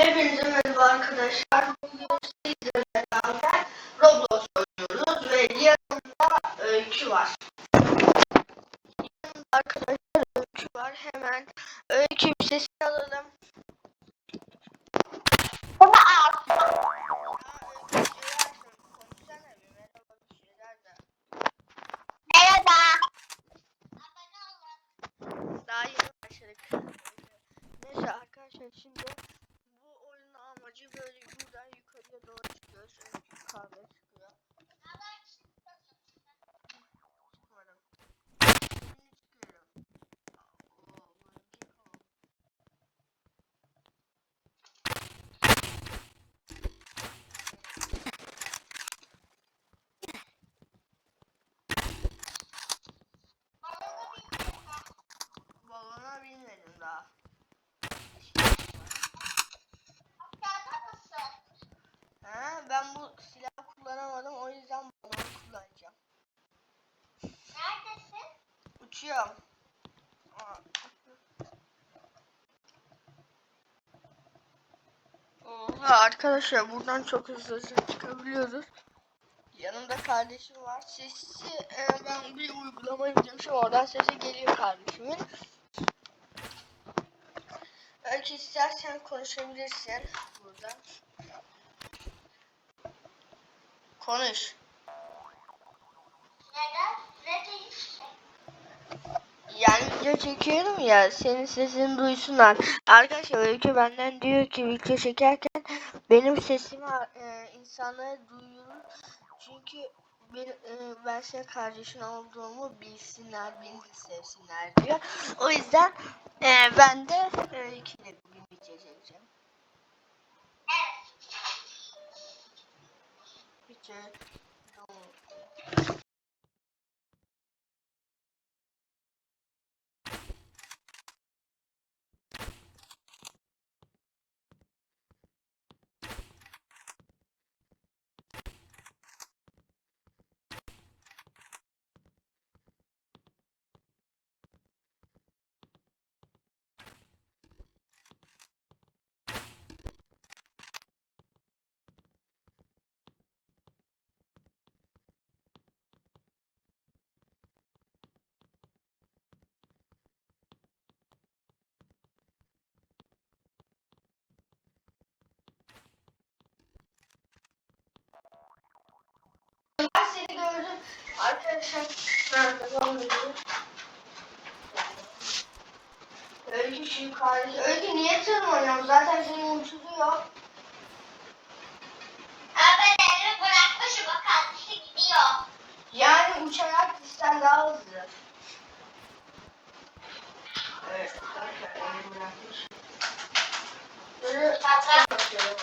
Hepinize merhaba arkadaşlar. Bugün sizlerle beraber Roblox oynuyoruz ve yanımda Öykü var. Yanımda arkadaşlar Öykü var. Hemen Öykü bir sesini alalım. Bunu al. Aa, Öykü, konuşsana bir merhaba bir şeyler de. Merhaba. Daha yeni başladık. Neyse arkadaşlar şimdi bu oyunun amacı böyle buradan yukarıya doğru çıkıyoruz. Öykü yukarıda çıkıyor. Çıkmadım. Şimdi çıkıyorum. Oo, benimki kaldı. Balona binmedim daha. Ha, ben bu silah kullanamadım o yüzden balon kullanacağım. Uçuyorum. Oha arkadaşlar buradan çok hızlı hızlı çıkabiliyoruz. Yanımda kardeşim var. Sesi e, ben bir uygulama yüklemişim. Oradan sesi geliyor kardeşimin. Belki istersen konuşabilirsin burada. Konuş. Yani video çekiyorum ya senin sesini duysunlar. Arkadaşlar Öykü benden diyor ki video çekerken benim sesimi e, insanlara duyurur. Çünkü ben, e, ben senin kardeşin olduğumu bilsinler, beni de sevsinler diyor. O yüzden e, ben de Öykü'yle bugün video çekeceğim. Video Ben seni gördüm. Arkadaşlar nerede lan. Öykü şu yukarıda. Öykü niye tırmanıyorsun? Zaten seni uçuruyor. Yani uçarak gitsen daha hızlı. Evet. Arkadaşlar elini bırakmış. Böyle bakıyorum.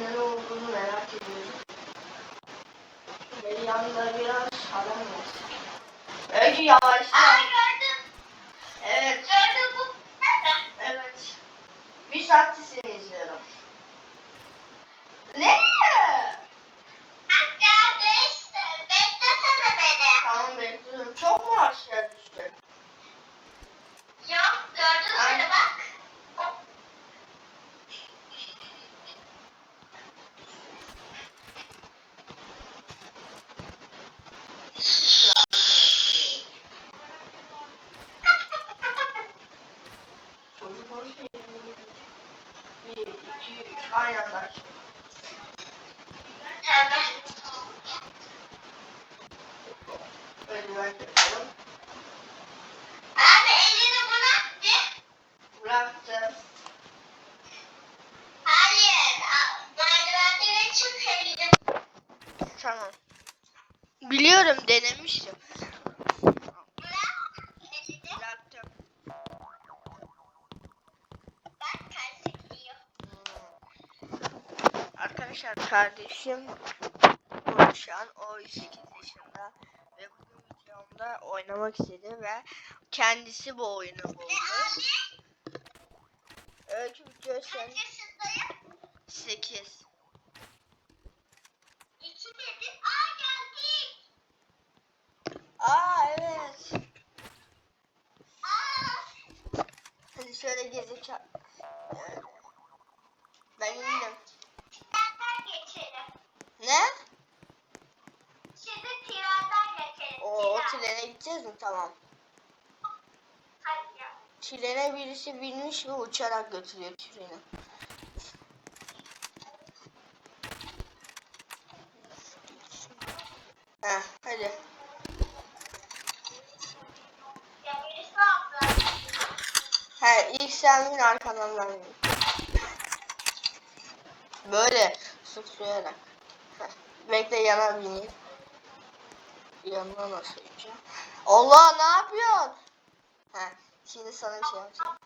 Ne olduğunu merak ediyorum. Ve yanında biraz adam var. Öykü yavaşla. Evet. Evet. Bir saattir seni izliyorum. Ne? Tamam bekliyorum. Çok mu aşağı düştü? Çocuk hoş değil. Bir, iki, üç. Aynı anda aç. Öyle ben yapalım. Bıraktım. Tamam. Biliyorum denemiştim. Kardeşim konuşan o 8 yaşında ve bugün videomda oynamak istedi ve kendisi bu oyunu buldu. Öykü video sen 8. Aa evet. Hadi şöyle gezeceğim. Ben indim. Gideceğiz mi? Tamam. Trene birisi binmiş ve uçarak götürüyor treni. Heh, hadi. He, ilk sen bin arkadan. Böyle sıçrayarak. Heh, Bekle yana bineyim. Yanına nasıl? Allah ne yapıyorsun? He, şimdi sana bir şey yapacağım.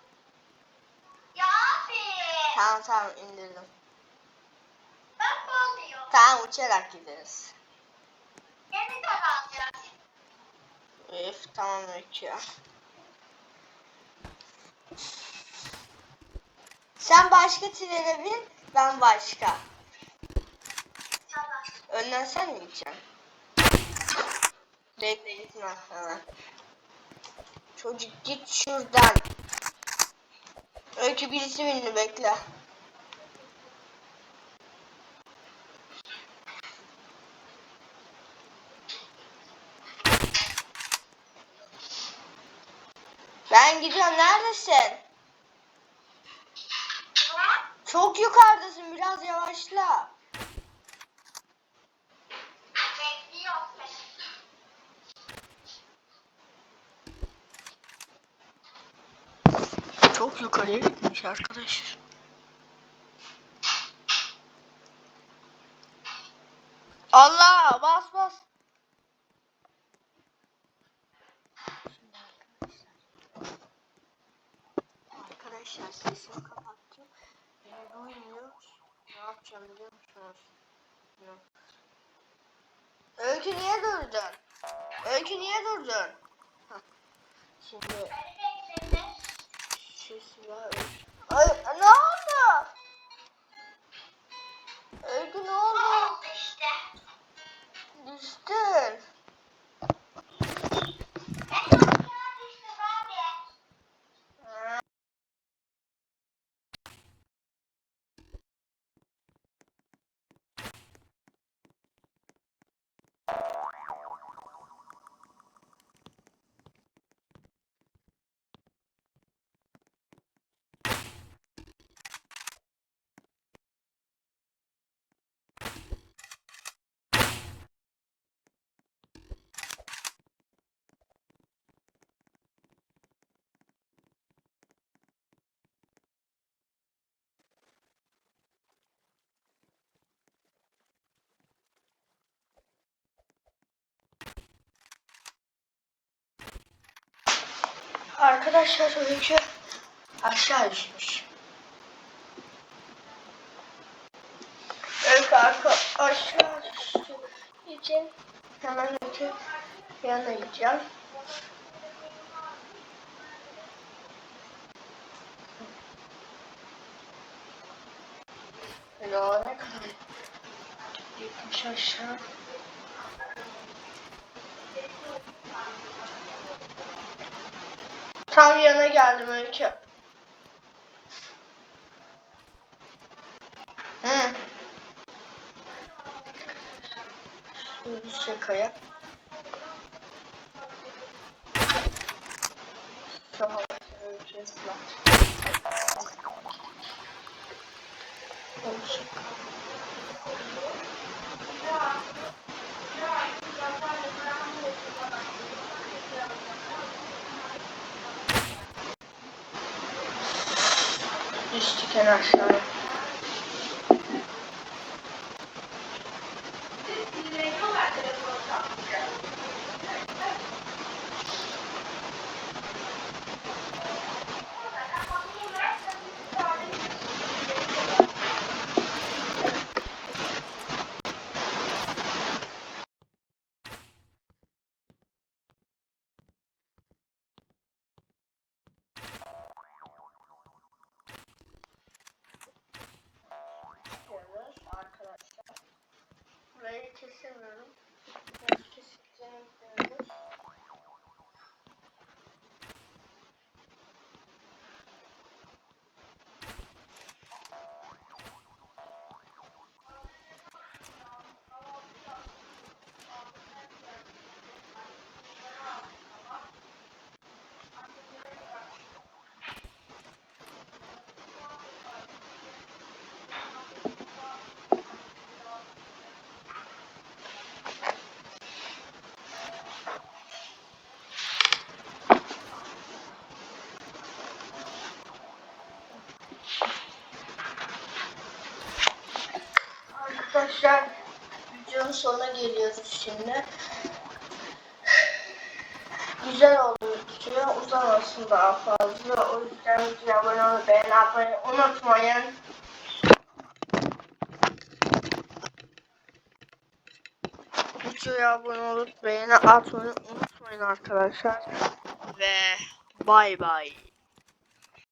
Ya abi. Tamam tamam indirdim. Bak ne oluyor. Tamam uçarak gideriz. Yeniden alacağız. Üf tamam ya. Sen başka trene bin, ben başka. Tamam. Önden sen mi gideceksin? Bekle gitme hemen. Çocuk git şuradan. Öykü birisi bindi bekle. Ben gidiyorum neredesin? Ne? Çok yukarıdasın biraz yavaşla. Çok yukarıya gitmiş arkadaşlar. Allah bas bas. Arkadaşlar sesimi kapattım. Beni duymuyor. Ne yapacağım biliyor musunuz? Öykü niye durdun? Öykü niye durdun? Şimdi. Ses var. Ay ne oldu? Öykü ne oldu? Düştün. Ben aşağı düştüm abi. Arkadaşlar Öykü aşağı düşmüş. Öykü arka aşağı düştü. için hemen Öykü yanına gideceğim. Ya ne kadar gitmiş aşağı. Tam yana geldim Öykü. Hı. Şimdi şakaya. Tamam. Öykü ıslah. Şaka. Düştük en aşağıya. Sonuna geliyoruz şimdi. Güzel oldu video. Uzamasın daha fazla. O yüzden videoya abone olup beğeni atmayı unutmayın. Videoya abone olup beğeni atmayı unutmayın arkadaşlar. Ve bay bay.